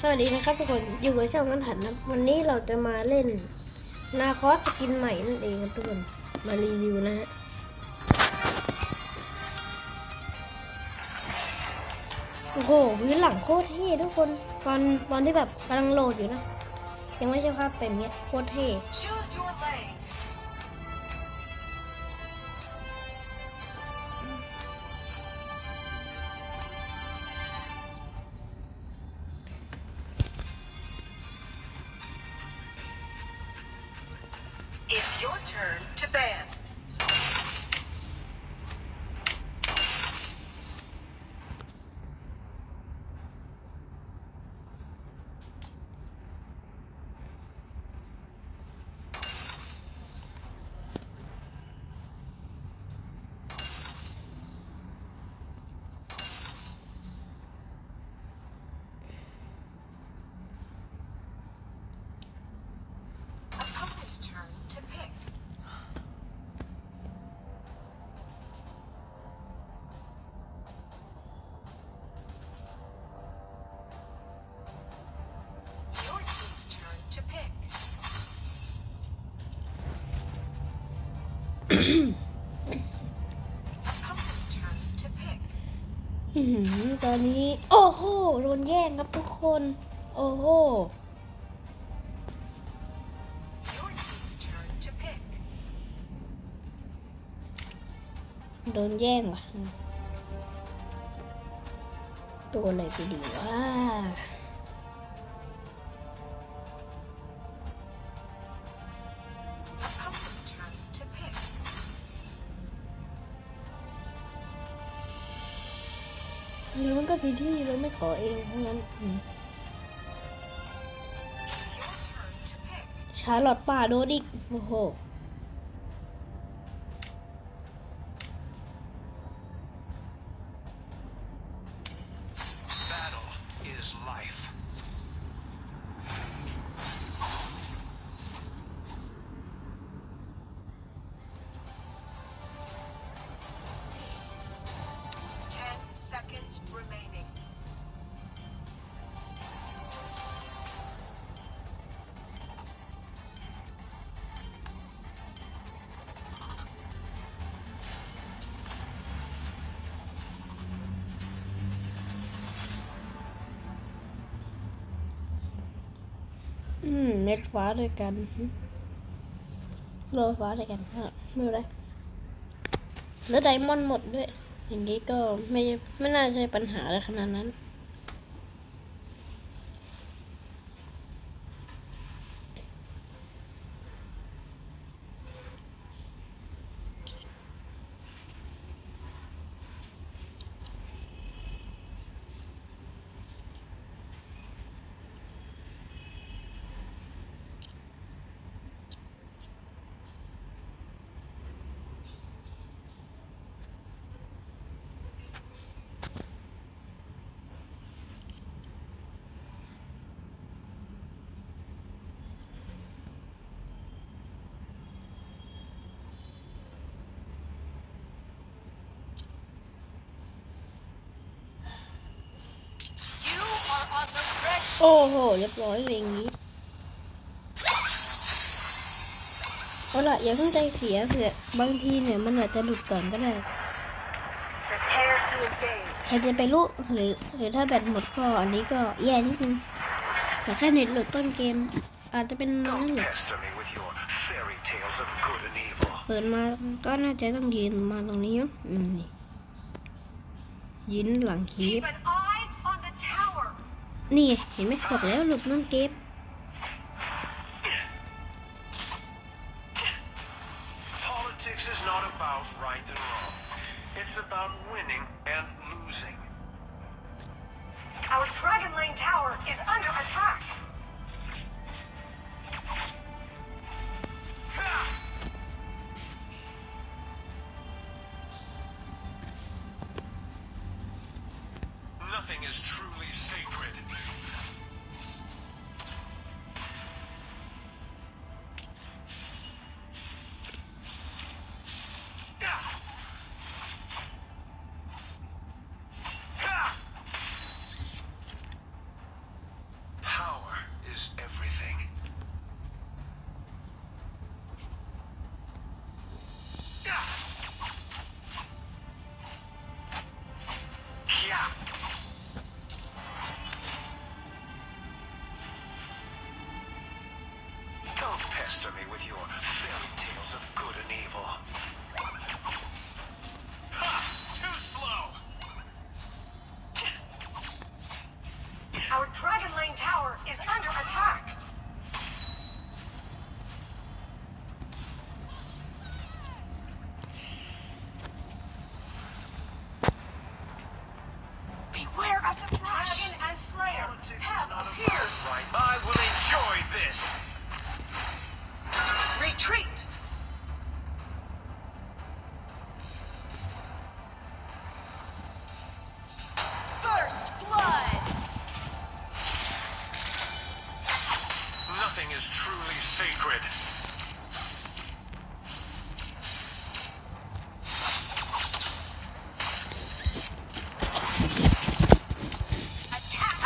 สวัสดีนะครับทุกคนอยู่กับช่องกันหันนะวันนี้เราจะมาเล่นนาคอสสกินใหม่นั่นเองครับทุกคนมารีวิวนะฮะโอ้โหพื้นหลังโคตรเท่ทุกคนตอนตอนที่แบบกำลังโหลดอยู่นะ ยังไม่ใช่ภาพเต็มเนี้ยโคตรเท่ ตอนนี้ โอ้โหโดนแย่งครับทุกคน โอ้โหโดนแย่งว่ะ ตัวอะไรไปดีวะ หรือมันก็ผิดที่เราไม่ขอเองเพราะงั้นอืม It's your turn to pick. ชาร์ลอตป่าโดนอีก โอ้โห เม็ดฟ้าด้วยกันโลฟ้าด้วยกันก็ไม่เป็นไรแล้วไดมอนด์หมดด้วย อย่างนี้ก็ไม่ไม่น่าใช่ปัญหาอะไรขนาดนั้น โอ้โห เรียบร้อยเลยอย่างนี้เอาล่ะอย่าเพิ่งใจเสียเผื่อบางทีเนี่ยมันอาจจะหลุดก่อนก็ได้ใครจะไปรู้หรือหรือถ้าแบตหมดก็อันนี้ก็แย่นิดนึงแต่แค่เน็ตหลุดต้นเกม อาจจะเป็นนั่นแหละเปิดมาก็น่าจะต้องยืนมาตรงนี้อืมนี่ยืนหลังคีบ นี่เห็นไหมบอกแล้วหลุดต้นเกม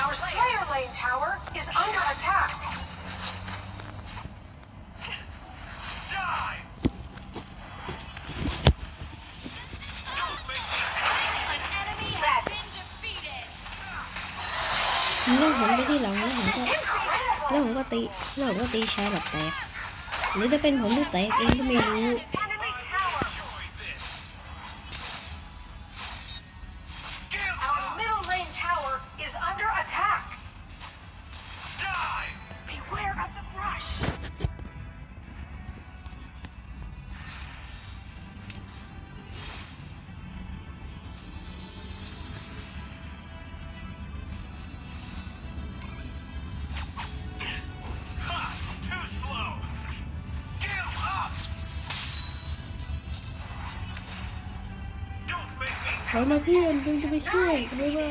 Our Slayer Lane tower is under attack. Die! Don't make me An enemy has been defeated. แล้วผมไปที่หลังแล้วผมก็ Incredible. แล้วผมก็ตีแล้วผมก็ตีชาแบบแตกหรือจะเป็นผมที่แตกเองก็ไม่รู้ อยมาเพื่อนจึงจะไปช่วยเลยว่า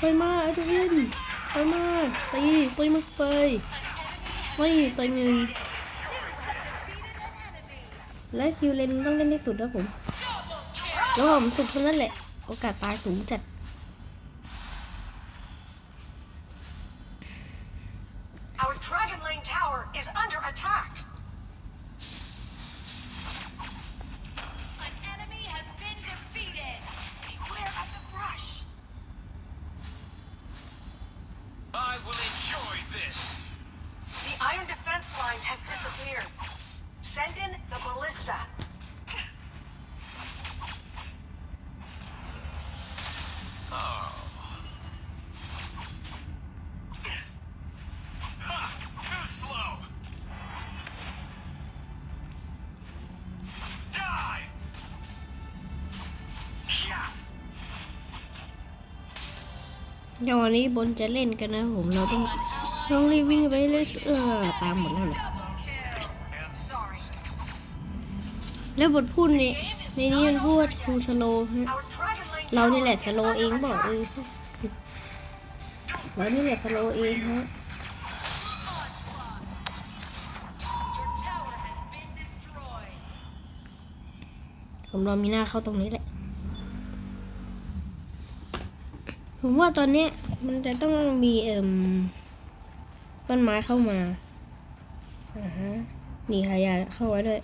ถอยมาไอ้ทุกคนถอยมาตีตีมันไปไม่ตีหนึ่งและคิวเลนต้องเล่นที่สุดนะผมแล้วผมสุดเท่านั้นแหละ โอกาสตายสูงจัด defense line has disappeared. Send in the ballista. Oh. Ha! Too slow! Die! Yeah. เดี๋ยววันนี้บนจะเล่นกันนะผมเราต้อง ต้องรีบวิ่งไปเลยเออตามหมดแล้วเหรอแล้วบทพูดในในนี้มันพูดครูสโลฮะเรานี่แหละ is สโลเองบอกเออเรานี่แหละสโลเองฮะผมรอมีหน้าเข้าตรงนี้แหละ ผมว่าตอนนี้มันจะต้องมีเอ่ม ต้นไม้เข้ามาอ่าฮะมีขยาเข้าไว้ด้วย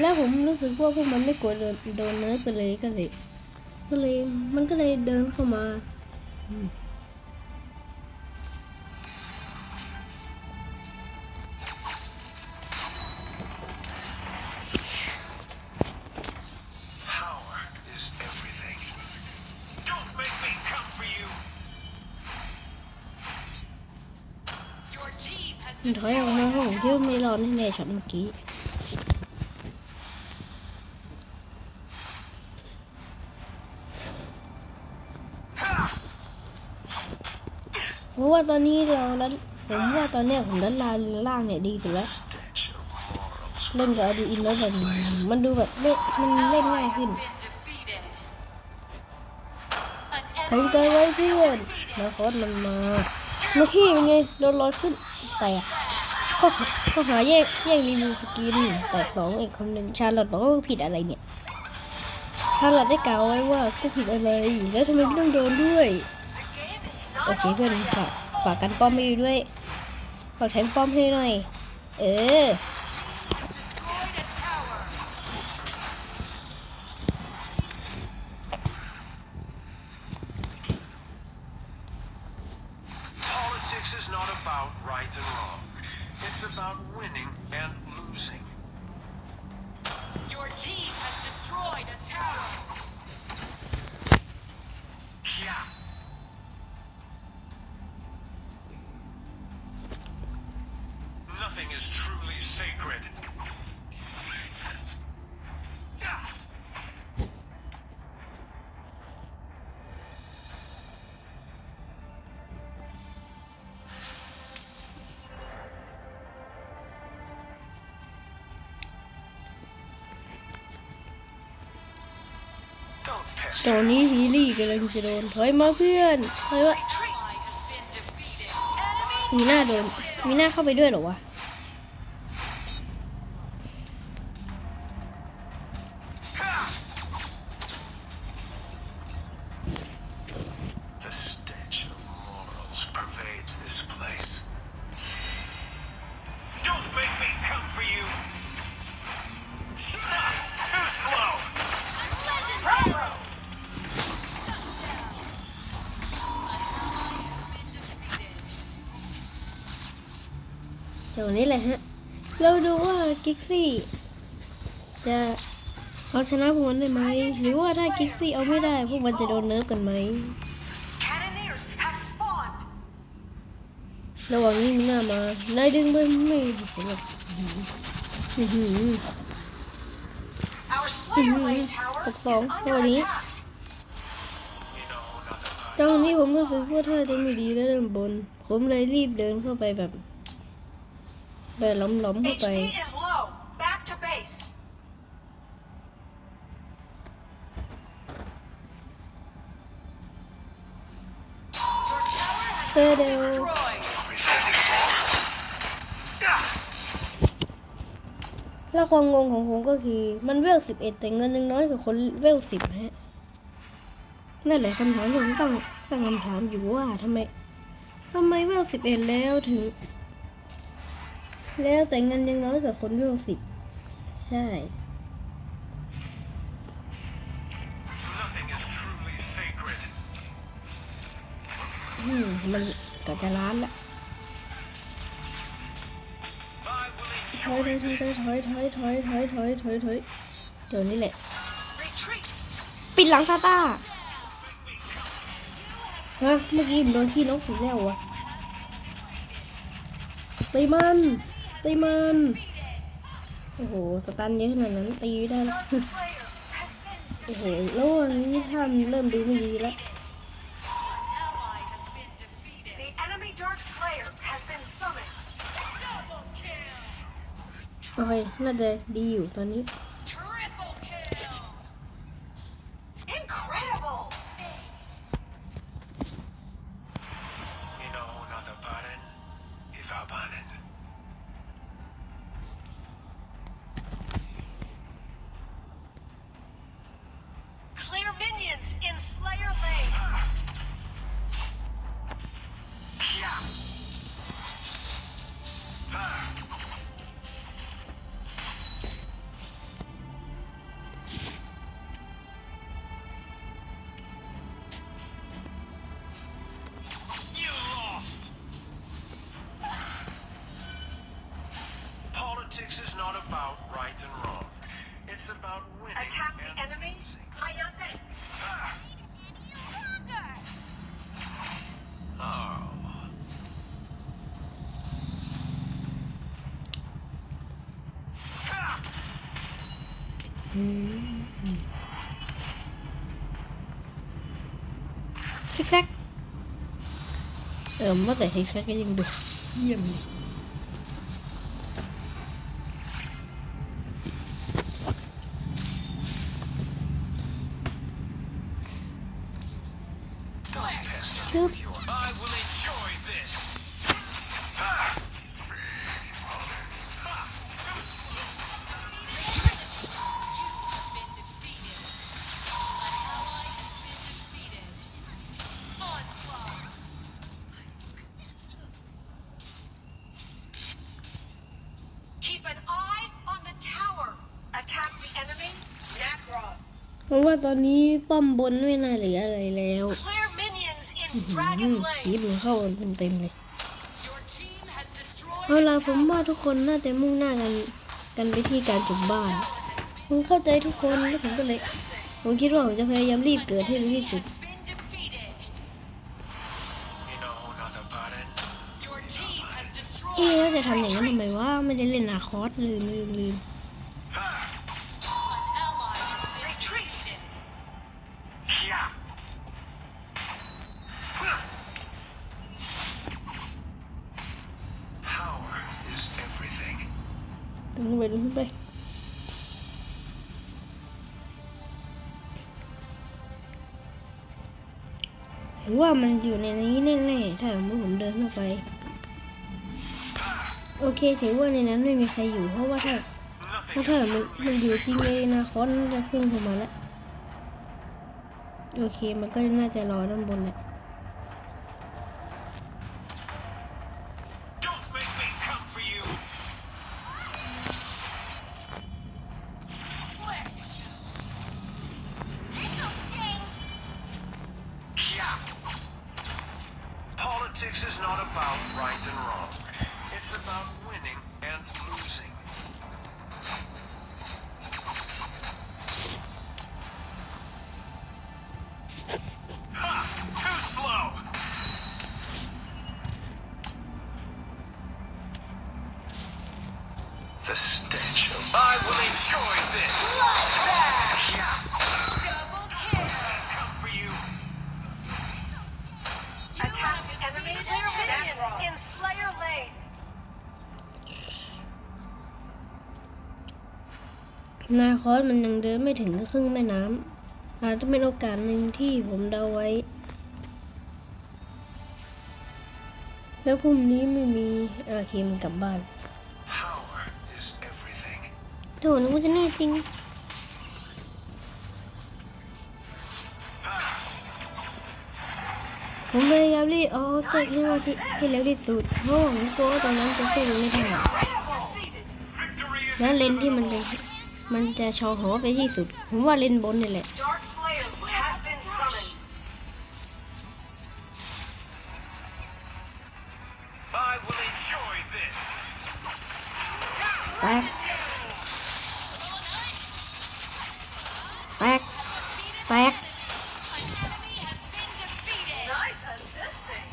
แล้วผมรู้สึกว่าพวกมันไม่กลัวโดนเนื้อกันเลยก็เลยก็เลยมันก็เลยเดินเข้ามา อืม ถอยออกมาเพราะผมคิดว่ไม่รอแน่ๆช็อตเมื่อกี้เพราะว่าตอนนี้เราแล้วผมว่าตอนเนี้ยผมด้านล่างล่างเนี่ยดีสุดแล้วเล่นกับอดีอินแล้วแบบมันดูแบบเล่นมันเล่นง่ายขึ้น been defeated. An ทำใจไว้เพื่อนมาคอสมันมา มาที่เป็นไงโดนลอยขึ้นแตกก็ก็หาแยกแย่งรีวิวสกินแตกสองอีกคนหนึ่งชาลอตบอกว่าผิดอะไรเนี่ยชาลอตได้กล่าวไว้ว่ากูผิดอะไร แล้วทำไมไม่ต้องโดนด้วย โอเคเพื่อนฝากฝากกันป้อมไม่ด้วยฝากใช้ป้อมให้หน่อย เออ is truly sacred. ตอนนี้ฮีลี่กำลังจะโดนถอยมาเพื่อนถอยว่ามีหน้าโดนมีหน้าเข้าไปด้วยเหรอวะ แต่วันนี้แหละฮะ เราดูว่ากิกซี่จะเอาชนะพวกมันได้ไหม หรือว่าถ้ากิกซี่เอาไม่ได้ พวกมันจะโดนเนิร์ฟกันไหมระหว่างนี้มีหน้ามานายดึงไปไม่เห็นหรอกอื้อหือ Our Slayer Mhm. Lane Tower Tập is phòng, under rồi đi. attack. You know, nothing ตอนนี้ผมรู้สึกว่าถ้าจะไม่ดีแล้วด้านบน ผมเลยรีบเดินเข้าไปแบบ แบบหล้อมๆเข้าไป HP is low. Back to base. Your tower has เออเดี๋ยว destroyed. แล้วความงงของผมก็คือ มันเวลสิบเอ็ดแต่เงินยังน้อยกว่าคนเวลสิบฮะ นั่นแหละคำถามที่ผมตั้งตั้งคำถามอยู่ว่าทำไมทำไมเวลสิบเอ็ดแล้วถึง แล้วแต่เงินยังน้อยกว่าคนเวลสิบใช่มันก็จะล้านละ I will ถอยถอยถอยถอยถอยถอยถอยถอยถอยเดี๋ยวนี้แหละ ปิดหลังซาต้าฮะเมื่อกี้ผมโดนขี้นกอีกแล้ววะตีมัน ตีมัน โอ้โห สตันเยอะขนาดนั้นตีไม่ได้แล้ว Dark Slayer has been โอ้โหแล้ววันนี้ท่านเริ่มดูไม่ดีแล้ว Ally has been defeated. The enemy Dark Slayer has been summoned. Double kill. โอเคน่าจะดีอยู่ตอนนี้ ரொம்ப ரசிக்க வேண்டும் ว่าตอนนี้ป้อมบนไม่น่าเหลืออะไรแล้ว Clear minions in อืม Dragon คี Lane. บมันเข้าเต็มๆเลย Your team has destroyed เอา a ล่ะผม tower. ว่าทุกคนน่าจะมุ่งหน้ากันกันไปที่การจบบ้าน ผมเข้าใจทุกคนแล้วผมก็เลย ผมคิดว่าผมจะพยายามรีบเกิดให้เร็วที่สุด Has been defeated. You know nothing about it. Your team has เอ๊ะ destroyed แล้วจะทำอย่างนั้นทำไมว่าไม่ได้เล่นนาคอสลืมลืมลืม ไปดูขึ้นไปผมว่ามันอยู่ในนี้แน่ๆถ้าสมมติผมเดินเข้าไป โอเค ถือว่าในนั้นไม่มีใครอยู่ เพราะว่าถ้าเพราะถ้ามันมันอยู่จริงเลยนะคอนจะขึ้นเข้ามาแล้ว โอเค มันก็น่าจะรอด้านบนแหละ คอสมันยังเดินไม่ถึงครึ่งแม่น้ำอาจจะเป็นโอกาสหนึ่งที่ผมเดาไว้ แล้วพรุ่งนี้ไม่มีอาเคมนกลับบ้าน Power is everything. โถนึกว่าจะแน่จริงผมพยายามรีบเอาเต็กนี่มาที่ให้เร็วที่สุดเพราะผมกลัวว่าตอนนั้นจะสู้ไม่ได้ Victory is แล้วเลนที่มันจะ มันจะชอหอไปที่สุด ผมว่าเลนบนนี่แหละ Dark Slayer has been summoned. I will enjoy this. แตก แตก แตก An enemy has been defeated. Nice assisting.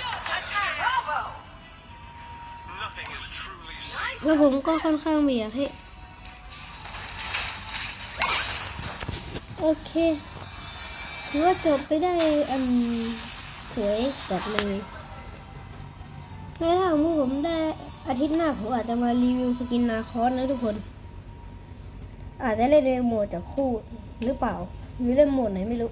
Double Bravo. Nothing is truly safe. แล้วผมก็ค่อนข้างไม่อยากให้ โอเค ถือว่าจบไปได้อันสวยจัดเลยในถ้างมมติผมได้อาทิตย์หน้าผมอาจจะมารีวิวสกินนาคอสนะทุกคน อาจจะเล่นในโหมดจากคู่หรือเปล่า หรือเล่นโหมดไหนไม่รู้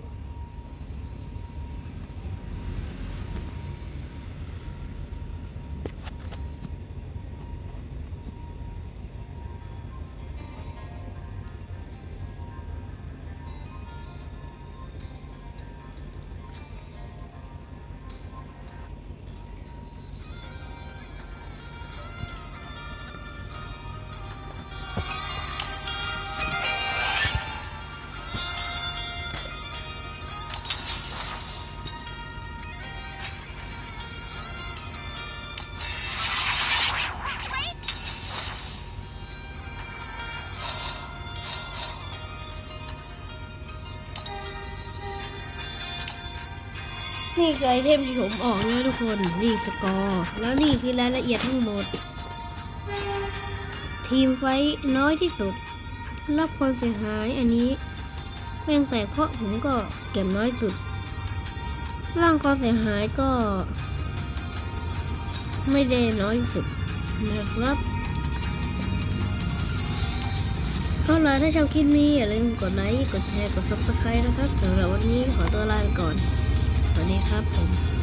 นี่คือไอเทมที่ผมออกนะทุกคน นี่สกอร์ แล้วนี่คือรายละเอียดทั้งหมด ทีมไฟน้อยที่สุด รับความเสียหายอันนี้แม่งแปลกเพราะผมก็เก็บน้อยสุด สร้างความเสียหายก็ ไม่ได้น้อยสุดนะครับเอาล่ะถ้าชอบคลิปนี้อย่าลืมกดไลค์ กดแชร์ กด subscribe นะครับสำหรับวันนี้ขอตัวลาไปก่อน วัสดีครับผม